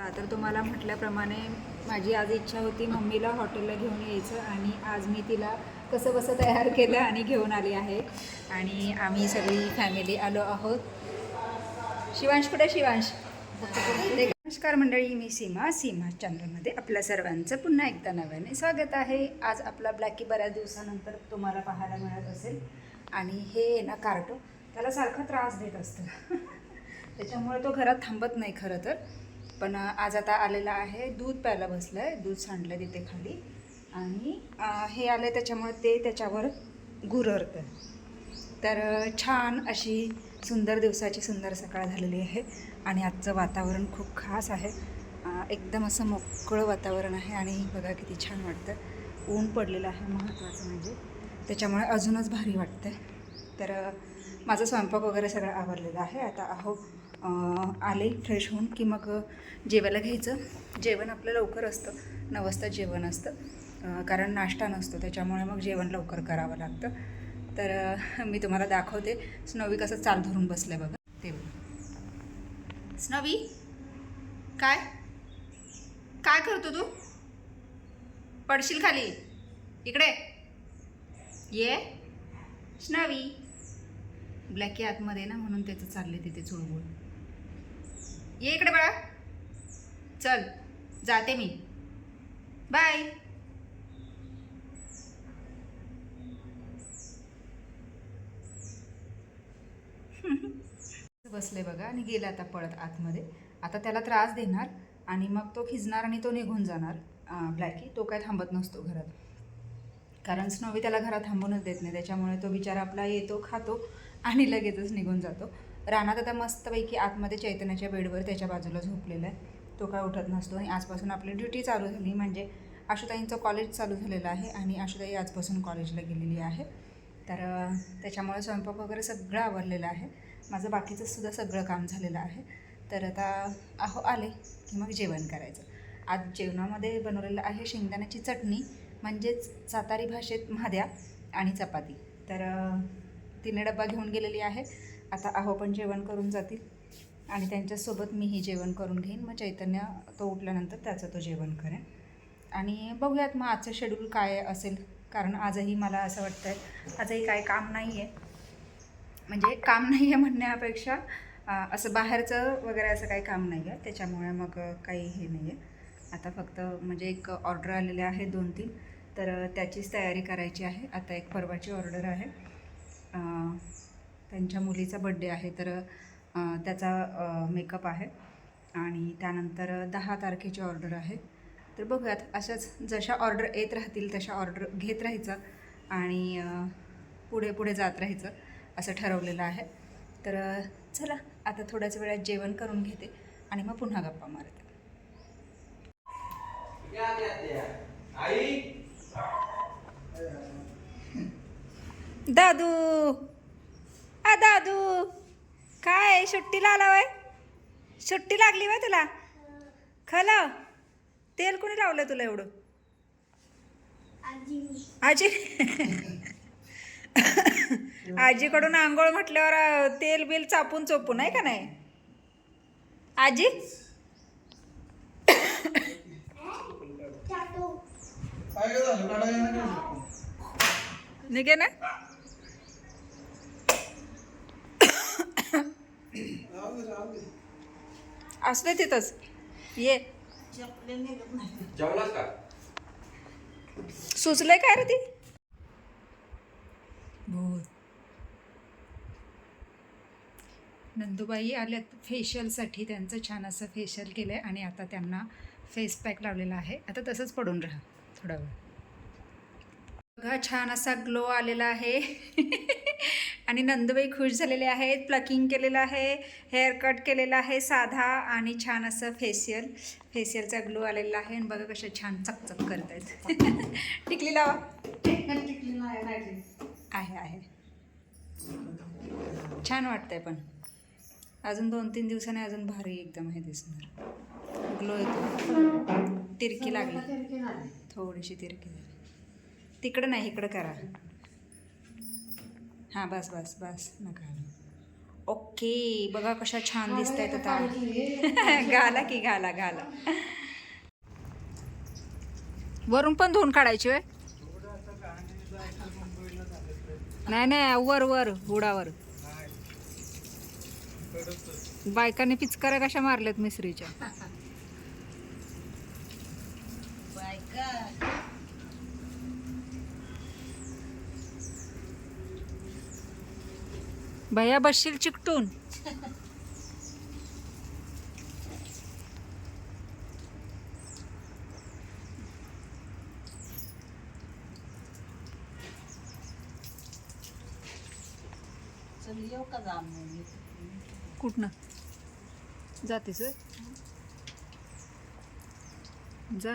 तर तुम्हाला म्हटल्याप्रमाणे माझी आज इच्छा होती मम्मीला हॉटेलला घेऊन यायचं आणि आज मी तिला कसं कसं तयार केलं आणि घेऊन आली आहे. आणि आम्ही सगळी फॅमिली आलो आहोत. शिवांश कुठे शिवांश? नमस्कार मंडळी मी सीमा. सीमा चॅनलमध्ये आपल्या सर्वांचं पुन्हा एकदा नव्याने स्वागत आहे. आज आपला ब्लॅकी बऱ्याच दिवसानंतर तुम्हाला पाहायला मिळत असेल. आणि हे ना कार्टो त्याला सारखा त्रास देत असतो. त्याच्यामुळे तो घरात थांबत नाही खरं तर. पण आज आता आलेला आहे. दूध प्यायला बसलं आहे दूध सांडलं तिथे खाली. आणि हे आलं त्याच्यामुळे ते त्याच्यावर गुररतं. तर छान अशी सुंदर दिवसाची सुंदर सकाळ झालेली आहे. आणि आजचं वातावरण खूप खास आहे. एकदम असं मोकळं वातावरण आहे. आणि बघा किती छान वाटतं. ऊन पडलेलं आहे. महत्त्वाचं म्हणजे. त्याच्यामुळे अजूनच भारी वाटतं तर माझा स्वयंपाक वगैरे सगळं आवरलेला आहे. आता अहो आले फ्रेश होऊन की मग जेवायला घ्यायचं. जेवण आपलं लवकर असतं. नऊ वाजता जेवण असतं. कारण नाश्ता नसतो. त्याच्यामुळे मग जेवण लवकर करावं लागतं. तर मी तुम्हाला दाखवते. स्नोवी कसं चाल धरून बसलं बघा. ते बघा. स्नवी काय? काय करतो तू? पडशील खाली. इकडे. ये. स्नवी. ब्लॅकी आतमध्ये ना म्हणून त्याचं चालले तिथे चुळबुळ. ये इकडे बाळा. चल जाते मी. बाय बसले बघा आणि गेला आता पळत आतमध्ये. आता त्याला त्रास देणार आणि मग तो खिजणार आणि तो निघून जाणार. ब्लॅकी तो काय थांबत नसतो घरात. कारण स्नोवी त्याला घरात थांबूनच देत नाही. त्याच्यामुळे तो बिचारा आपला येतो खातो आणि लगेचच निघून जातो. रानात आता मस्तपैकी आतमध्ये चैतन्याच्या बेडवर त्याच्या बाजूला झोपलेला आहे. तो काय उठत नसतो आणि आजपासून आपली ड्युटी चालू झाली. म्हणजे आशुताईंचं कॉलेज चालू झालेलं आहे आणि आशुताई आजपासून कॉलेजला गेलेली आहे. तर त्याच्यामुळे स्वयंपाक वगैरे सगळं आवरलेलं आहे. माझं बाकीचं सुद्धा सगळं काम झालेलं आहे. तर आता अहो आले की मग जेवण करायचं. आज जेवणामध्ये बनवलेलं आहे शेंगदाण्याची चटणी म्हणजेच सातारी भाषेत म्हाद्या आणि चपाती. तर तिने डब्बा घेऊन गेलेली आहे. आता अहो पण जेवण करून जातील. आणि त्यांच्यासोबत मीही जेवण करून घेईन. मग चैतन्य तो उठल्यानंतर त्याचं तो जेवण करेन. आणि बघूयात मग आजचं शेड्यूल काय असेल. कारण आजही मला असं वाटतं आहे आजही काय काम नाही आहे म्हणजे काम नाही आहे म्हणण्यापेक्षा असं बाहेरचं वगैरे असं काही काम नाही आहे त्याच्यामुळे मग काही हे नाही आहे आता फक्त म्हणजे एक ऑर्डर आलेले आहे दोन तीन तर त्याचीच तयारी करायची आहे. आता एक परवाची ऑर्डर आहे. त्यांच्या मुलीचा बड्डे आहे तर त्याचा मेकअप आहे. आणि त्यानंतर दहा तारखेची ऑर्डर आहे. तर बघूयात अशाच जशा ऑर्डर येत राहतील तशा ऑर्डर घेत राहायचं आणि पुढे पुढे जात राहायचं असं ठरवलेलं आहे. तर चला आता थोड्याच वेळात जेवण करून घेते आणि मग पुन्हा गप्पा मारते. दादू! आ दादू. काय सुट्टीला आला वय? सुट्टी लागली वय तुला? खलं. तेल कोणी लावलं तुला एवढं? आजी. आजीकडून आंघोळ म्हटल्यावर तेल बिल चापून चोपून आहे का नाही? आजी? काय काय झालं काढा येणार नाही. निघे ना. राहू दे, तिथंच. ये. जेवलास का? सुचलंय काय रे ती? भूत नंदुबाई आल्यात फेशियलसाठी. त्यांचं छान असं फेशियल केलं आहे आणि आता त्यांना फेस पॅक लावलेला आहे. आता तसंच पडून राहा थोडा वेळ. बघा छान असा ग्लो आलेला आहे. आणि नंदुबाई खुश झालेले आहेत प्लकिंग केलेलं आहे हेअर कट केलेला आहे साधा आणि छान असं फेशियल फेशियलचा ग्लो आलेला आहे. आणि बघा कशा छान चकचक करत आहेत टिकली लावा. आहे आहे. छान वाटतंय पण. अजून दोन तीन दिवसाने अजून भारी एकदम हे दिसणार. ग्लो येतो. तिरकी लागली. थोडीशी तिरकी झाली तिकडं नाही इकडं करा. हां बस बस बस. नका ओके बघा कशा छान दिसत आहेत आता घाला की घाला घाला. वरून पण धुवून काढायची होय? नाही नाही वर वर हुडावर. बायकांनी पिचकाऱ्या कशा मारल्यात मिसरीच्या? भैया बसशील चिकटून. कुठनं? जातेस होय? जा.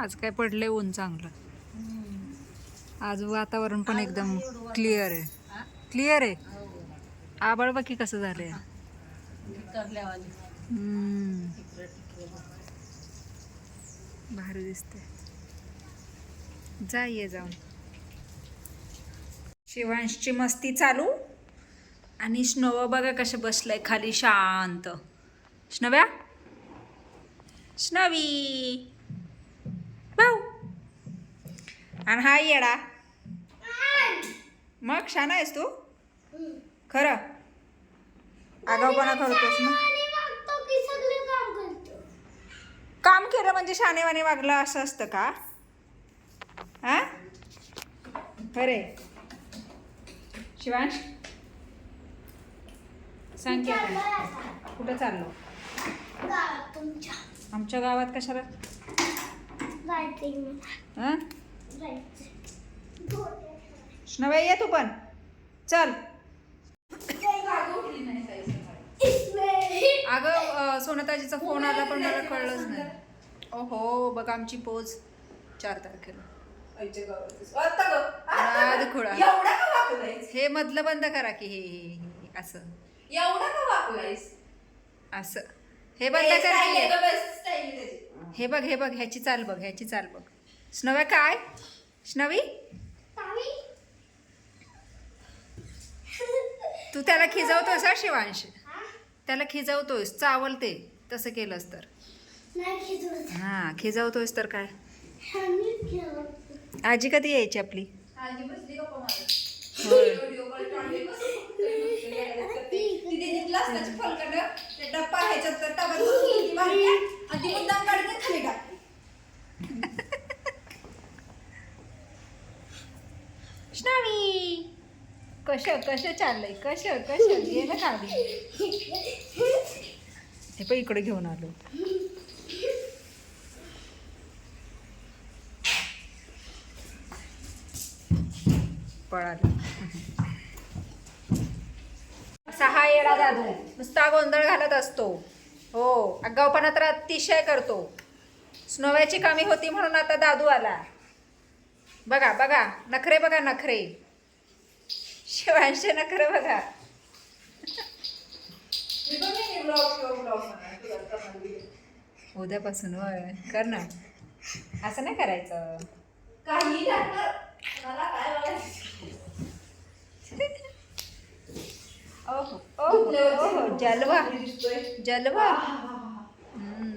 आज काय पडलंय ऊन चांगलं. आज वातावरण पण एकदम क्लिअर आहे. क्लिअर आहे? आबाळ बाकी कसं झालंय? भारी दिसते जा ये जाऊन. शिवांशची मस्ती चालू. आणि स्नोवा बघा कसं बसलंय खाली शांत. स्नव्या? स्नवी. भाऊ आणि हा येडा. मग शान आहेस तू? खरं. आगाऊपणा करतोस ना? काम केलं म्हणजे शानेवाने वागलं असं असतं का? हा? खरे. शिवांश? सांग. कुठं चाललो? आमच्या गावात कशाला? हा? स्नव्या ये तू पण. चल. अगं सोनताजीचा फोन आला पण मला कळलंच नाही. ओहो बघा आमची पोच चार तारखेला. हे मधलं बंद करा की हे असं एवढा का वापलायस असं. हे बंद कर की. हे. बघ हे बघ ह्याची चाल बघ ह्याची चाल बघ. स्नव्या काय? स्नवी तू त्याला खिजवतोस हा शिवांश? त्याला खिजवतोयस चावलते तसं केलंस तर. हा खिजवतोयस तर काय? आजी कधी यायची आपली? होय. कश कश चाललंय? कश कश? गेलं खाली. हे पण इकडे घेऊन आलो. पळालो. सहा हा येडा दादू. नुसता गोंधळ घालत असतो. हो आगाऊपणा तर अतिशय करतो. स्नोव्याची कमी होती म्हणून आता दादू आला. बघा बघा नखरे बघा नखरे. शिवांशे बघा. तुला कमाल दिली. उद्यापासून होय कर ना. असं नाही करायचं. काही ओहो ओहो जलवा. जलवा.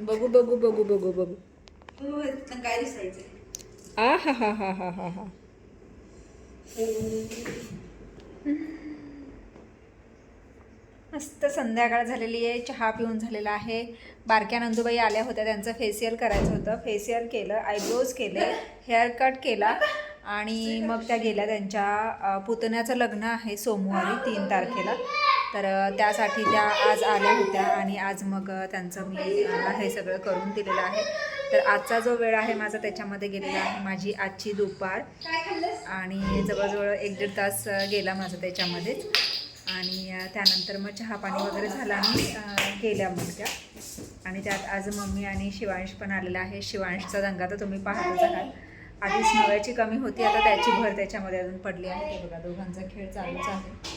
बघू बघू बघू बघू बघू. काय दिसायचं आ हा हा हा हा हा हा. मस्त संध्याकाळ झालेली आहे चहा पिऊन झालेला आहे. बारक्या नंदूबाई आल्या होत्या त्यांचं फेशियल करायचं होतं. फेशियल केलं आयब्रोज केले हेअर कट केला आणि मग त्या गेल्या त्यांच्या पुतण्याचं लग्न आहे सोमवारी तीन तारखेला. तर त्यासाठी त्या आज आल्या होत्या आणि आज मग त्यांचं मी हे सगळं करून दिलेलं आहे. तर आजचा जो वेळ आहे माझा त्याच्यामध्ये गेलेला आहे माझी आजची दुपार. आणि जवळजवळ एक दीड तास गेला माझा त्याच्यामध्येच. आणि त्यानंतर मग चहा पाणी वगैरे झालं आणि गेल्या मग त्या आणि त्यात आज मम्मी आणि शिवांश पण आलेला आहे. शिवांशचा दंगा तर तुम्ही पाहतच आहात आधी स्नव्याची कमी होती आता त्याची भर त्याच्यामध्ये अजून पडली आहे. ते बघा दोघांचा खेळ चालूच आहे.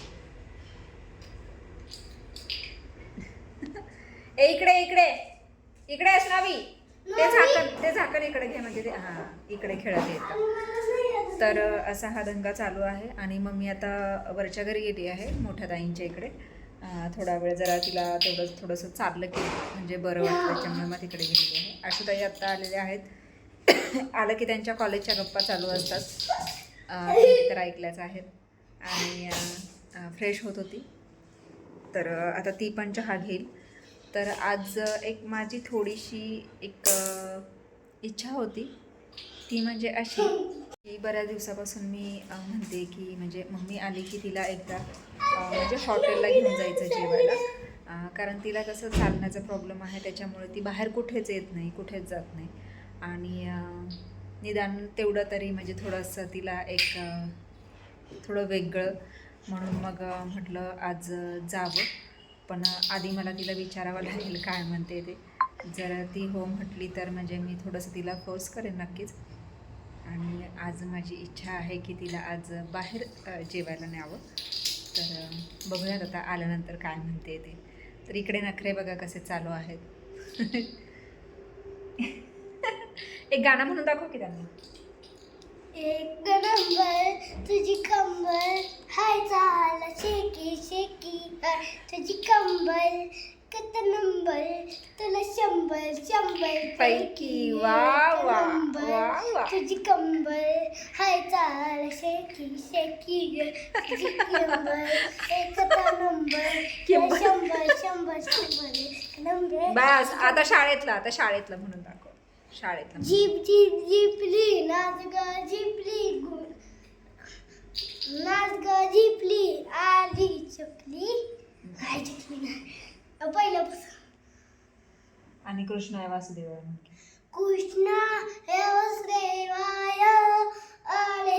ए इकडे इकडे. इकडे असणावी ते झाकण ते झाकण इकडे घे म्हणजे ते हां इकडे खेळत येतं. तर असा हा दंगा चालू आहे. आणि मग मी आता वरच्या घरी गेली आहे मोठ्या ताईंच्या इकडे. थोडा वेळ जरा तिला तेवढं थोडंसं चाललं की म्हणजे बरं वाटतं त्याच्यामुळे मग तिकडे गेलेली आहे. आशुताई आत्ता आलेल्या आहेत. आलं की त्यांच्या कॉलेजच्या गप्पा चालू असतात. तर ऐकल्याच आहेत. आणि फ्रेश होत होती. तर आता ती पण चहा घेईल. तर आज एक माझी थोडीशी एक इच्छा होती. ती म्हणजे अशी की बऱ्याच दिवसापासून मी म्हणते की म्हणजे मम्मी आली की तिला एकदा म्हणजे हॉटेलला घेऊन जायचं जेवायला. कारण तिला कसं चालण्याचा प्रॉब्लेम आहे त्याच्यामुळे ती बाहेर कुठेच येत नाही कुठेच जात नाही. आणि निदान तेवढं तरी म्हणजे थोडंसं तिला एक थोडं वेगळं. म्हणून मग म्हटलं आज जावं. पण आधी मला तिला विचारावं लागेल काय म्हणते ते. जर ती हो म्हटली तर म्हणजे मी थोडंसं तिला फोर्स करेन नक्कीच. आणि आज माझी इच्छा आहे की तिला आज बाहेर जेवायला न्यावं. तर बघूयात आता आल्यानंतर काय म्हणते ते. तर इकडे नखरे बघा कसे चालू आहेत. एक गाणं म्हणून दाखव की त्यांना. एक नंबर तुझी कंबर हाय चाल शेकी शेकी. हाय तुझी कंबर कित नंबर तुला शंभर शंभर पैकी. वा वा वा वा. तुझी कंबर हाय चाल शेकी शेकी. ग तुझी कंबर नंबर तुला शंभर शंभर शंभर. नंबर. बस आता शाळेतला आता शाळेतला म्हणून दाखव. शाळेतला. जीप जीप जीपली नाच ग जीपली गु- नाच ग जीपली आली चपली काय चपली नाही पहिल्यापासून आणि कृष्ण आहे वासुदेव. कृष्णा हे वसुदेवाय आले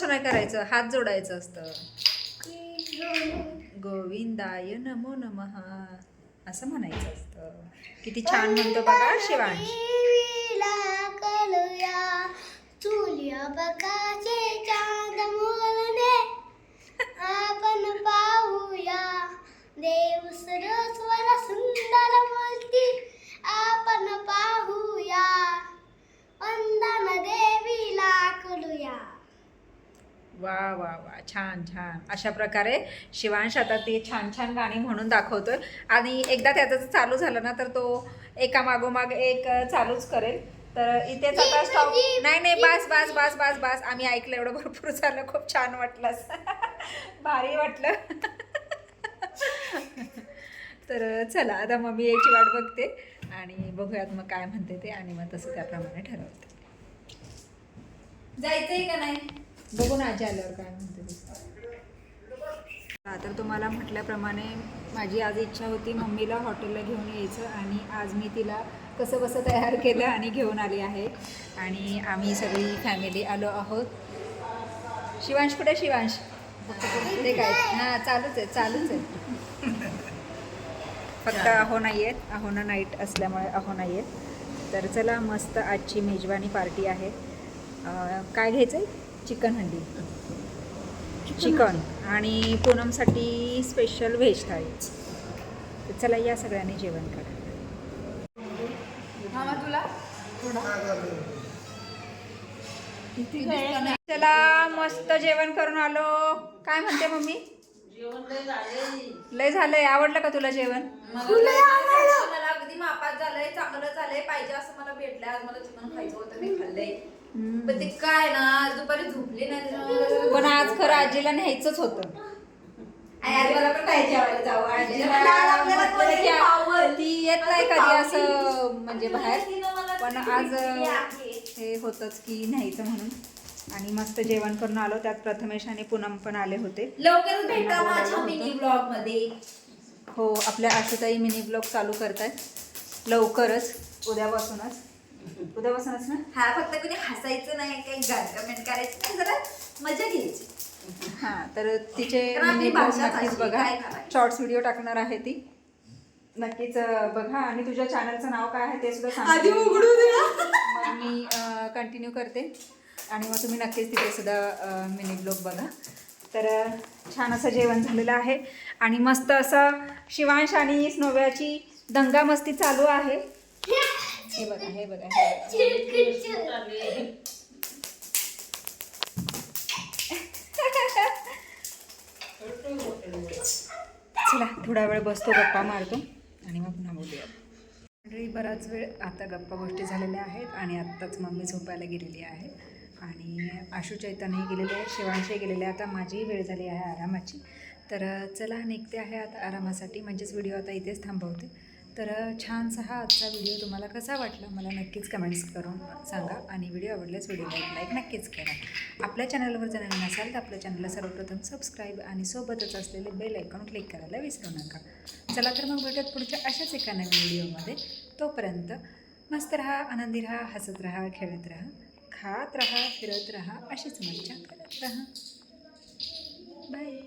तसं नाही करायचं? हात जोडायचं असतं. गोविंदाय नमो नमः. असं म्हणायचं असतं. किती छान म्हणतो बघा शिवांश. छान छान. अशा प्रकारे शिवांश आता ते छान छान गाणी म्हणून दाखवतोय. आणि एकदा त्याचं चालू झालं ना तर तो एका मागोमाग एक चालूच करेल. तर इथेच आता स्टॉप नाही नाही बस बस बस बस बस. आम्ही ऐकलं एवढं भरपूर झालं. खूप छान वाटलं. भारी वाटलं. तर चला आता मम्मी यायची वाट बघते. आणि बघूयात मग काय म्हणते ते. आणि मग तसं त्याप्रमाणे ठरवते. जायचंय का नाही? बघू ना आजी आल्यावर काय म्हणते तर तुम्हाला म्हटल्याप्रमाणे माझी आज इच्छा होती मम्मीला हॉटेलला घेऊन यायचं आणि आज मी तिला कसं कसं तयार केलं आणि घेऊन आली आहे. आणि आम्ही सगळी फॅमिली आलो आहोत. शिवांश कुठे शिवांश? ते काय? हां चालूच आहे चालूच आहे. फक्त अहो नाही आहेत अहोना नाईट असल्यामुळे अहो नाही आहेत तर चला मस्त आजची मेजवानी पार्टी आहे. काय घ्यायचं आहे चिकन हंडी. चिकन आणि पूनमसाठी स्पेशल व्हेज थाळी. तर चला या सगळ्यांनी जेवण करा. तुला? चला मस्त जेवण करून आलो. काय म्हणते मम्मी? लय झालंय. आवडलं का तुला जेवण? मला अगदी मापात झालंय चांगलं झालंय. पाहिजे असं मला भेटलंय. आज मला चिकन खायचं होतं मी खाल्लंय. पण ते काय ना आज दुपारी झोपली नाही त्याच्यामुळे. पण आज खरं आजीला न्यायचंच होतं. मला पण आजीला आज आपल्याला. ती येत नाही कधी. असं म्हणजे बाहेर. पण आज. हे होतंच की न्यायचं म्हणून. आणि मस्त जेवण करून आलो. त्यात प्रथमेश आणि पूनम पण आले होते. लवकरच भेटा माझ्या मिनी ब्लॉगमध्ये. हो आपल्या आशुताई मिनी ब्लॉग चालू करत आहेत लवकरच उद्यापासूनच. उद्यापासूनच ना? हा फक्त कोणी हसायचं नाही काही गाड कमेंट करायचं नाही जरा मजा घ्यायची. हां तर तिचे आपली भाषा नक्कीच बघा. काय करायचं? शॉर्ट्स व्हिडिओ टाकणार आहे ती. नक्कीच अं, बघा. आणि तुझ्या चॅनलचं नाव काय आहे ते सुद्धा सांग आधी उघडू दे. मग मी कंटिन्यू करते. आणि मग तुम्ही नक्कीच तिथे सुद्धा मिनी ब्लॉग बघा. तर अं, छान असं जेवण झालेलं आहे. आणि मस्त असं शिवांश आणि स्नोव्याची दंगामस्ती चालू आहे. हे बघा हे बघा हे चला थोडा वेळ बसतो गप्पा मारतो आणि मग पुन्हा बोलूया. मंडळी बराच वेळ आता गप्पा गोष्टी झालेल्या आहेत आणि आत्ताच मम्मी झोपायला गेलेली आहे. आणि आशू चैतन्य गेलेले आहे शिवांशी गेलेले आहे. आता माझीही वेळ झाली आहे आरामाची. तर चला निघते आहे आता आरामासाठी. म्हणजेच व्हिडिओ आता इथेच थांबवते. तर छानसा हा आजचा व्हिडिओ तुम्हाला कसा वाटला मला नक्कीच कमेंट्स करून सांगा आणि व्हिडिओ आवडल्यास व्हिडिओला लाईक नक्कीच करा. आपल्या चॅनलवर जर नवीन असाल तर आपल्या चॅनलला सर्वप्रथम सबस्क्राईब आणि सोबतच असलेले बेल आयकॉन क्लिक करायला विसरू नका. चला तर मग भेटत पुढच्या अशाच एका नवीन व्हिडिओमध्ये. तोपर्यंत मस्त राहा आनंदी राहा हसत राहा खेळत राहा खात राहा फिरत राहा अशीच मज्जा करत राहा. बाय.